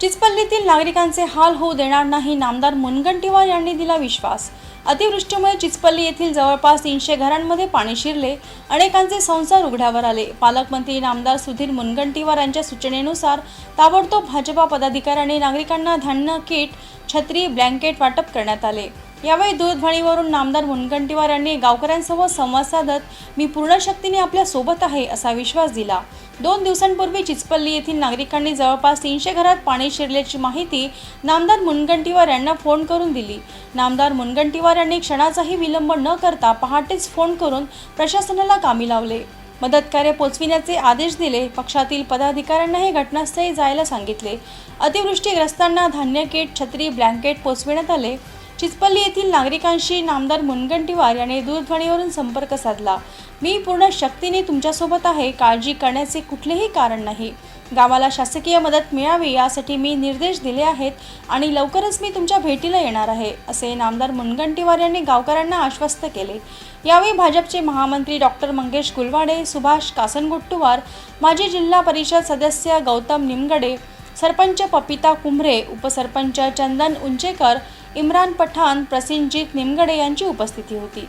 चिचपल्लीतील नागरिकांचे हाल होऊ देणार नाही नामदार मुनगंटीवार यांनी दिला विश्वास. अतिवृष्टीमुळे चिचपल्ली येथील जवळपास तीनशे घरांमध्ये पाणी शिरले अनेकांचे संसार उघड्यावर आले. पालकमंत्री नामदार सुधीर मुनगंटीवार यांच्या सूचनेनुसार ताबडतोब भाजपा पदाधिकाऱ्यांनी नागरिकांना धान्य किट छत्री ब्लँकेट वाटप करण्यात आले. यावेळी दूरध्वनीवरून नामदार मुनगंटीवार यांनी गावकऱ्यांसोबत संवाद साधत मी पूर्ण शक्तीने आपल्यासोबत आहे असा विश्वास दिला. दोन दिवसांपूर्वी चिचपल्ली येथील नागरिकांनी जवळपास तीनशे घरात पाणी शिरल्याची माहिती नामदार मुनगंटीवार यांना फोन करून दिली. नामदार मुनगंटीवार यांनी क्षणाचाही विलंब न करता पहाटेच फोन करून प्रशासनाला कामी लावले. मदत कार्य पोचविण्याचे आदेश दिले. पक्षातील पदाधिकाऱ्यांनाही घटनास्थळी जायला सांगितले. अतिवृष्टीग्रस्तांना धान्य किट छत्री ब्लँकेट पोचविण्यात आले. चिचपल्ली येथील नागरिकांशी नामदार मुनगंटीवार यांनी दूरध्वनीवरून संपर्क साधला. मी पूर्ण शक्तीने तुमच्यासोबत आहे. काळजी करण्याचे कुठलेही कारण नाही. गावाला शासकीय मदत मिळावी यासाठी मी निर्देश दिले आहेत आणि लवकरच मी तुमच्या भेटीला येणार आहे असे नामदार मुनगंटीवार यांनी गावकऱ्यांना आश्वस्त केले. यावेळी भाजपचे महामंत्री डॉक्टर मंगेश गुलवाडे सुभाष कासनगुट्टुवार माजी जिल्हा परिषद सदस्य गौतम निमगडे सरपंच पपिता कुंभरे उपसरपंच चंदन उंचेकर इम्रान पठाण प्रसिनजीत निमगडे यांची उपस्थिती होती.